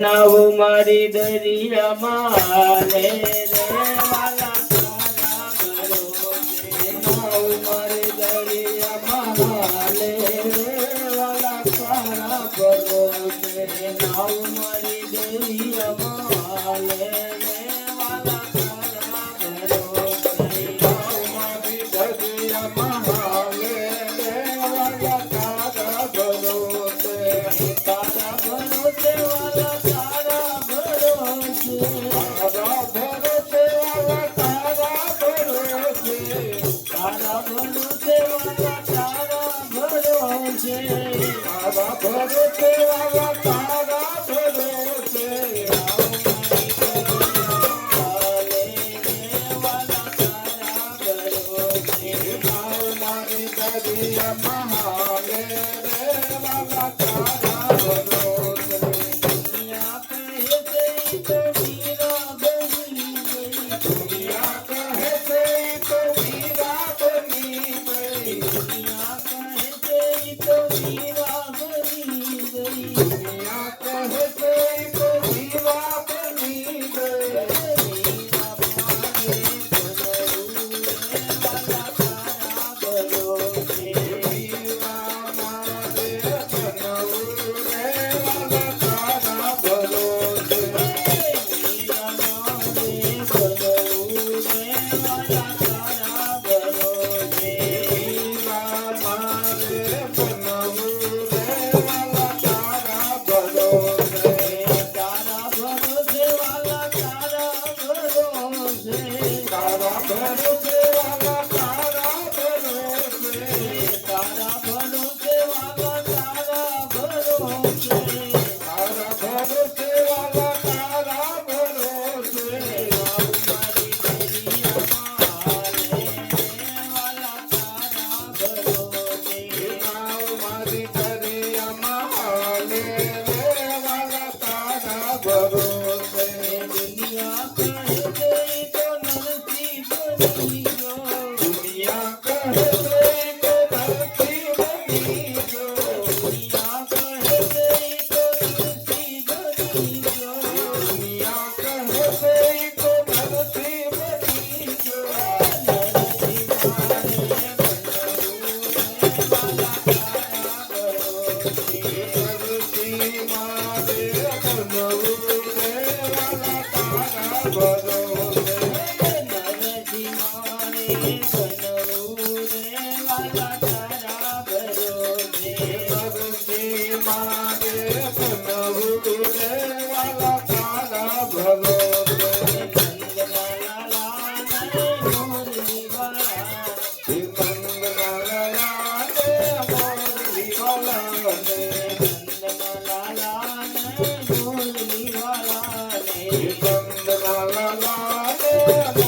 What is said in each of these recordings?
નાવ મારી દરિયામાં રે રે વાલા તારા ભરો નાવ મારી દરિયામાં લે રે વાલા તારા Yeah. Thank you. ಮಾದೇ ಕರ್ಮವೇ Thank you.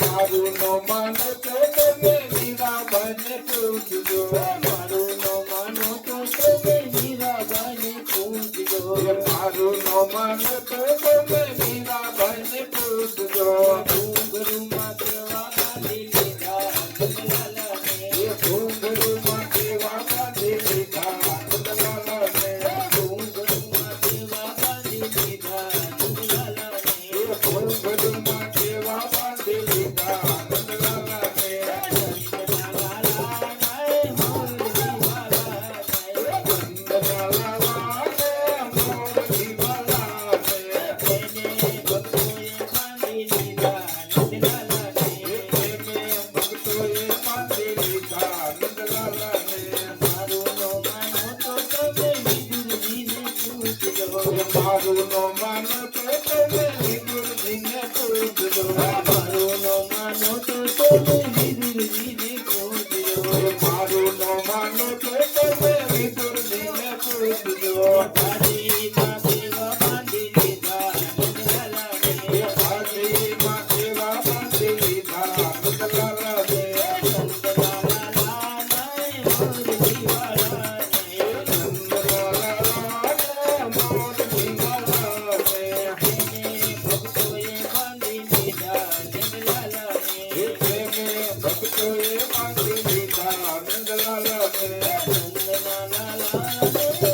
મારું નો માનો તો તમે હીરા બને પૂછજો. મારું નો માનો તો તમે હીરા બને પૂછજો. મારું નો માનો તો તમે હીરા પૂછજો. ડુંગરું Brasil. Thank you.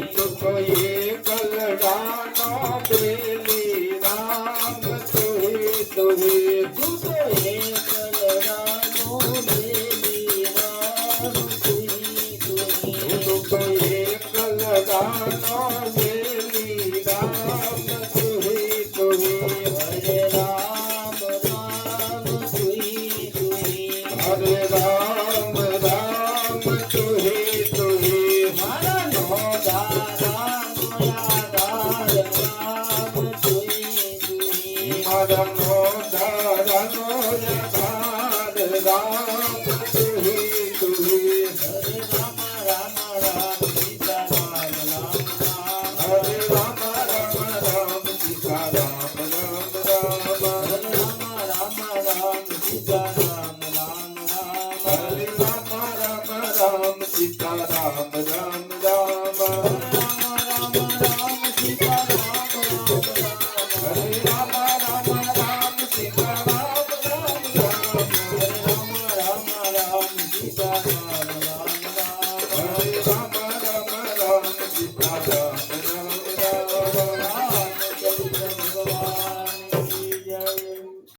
E tocou e 야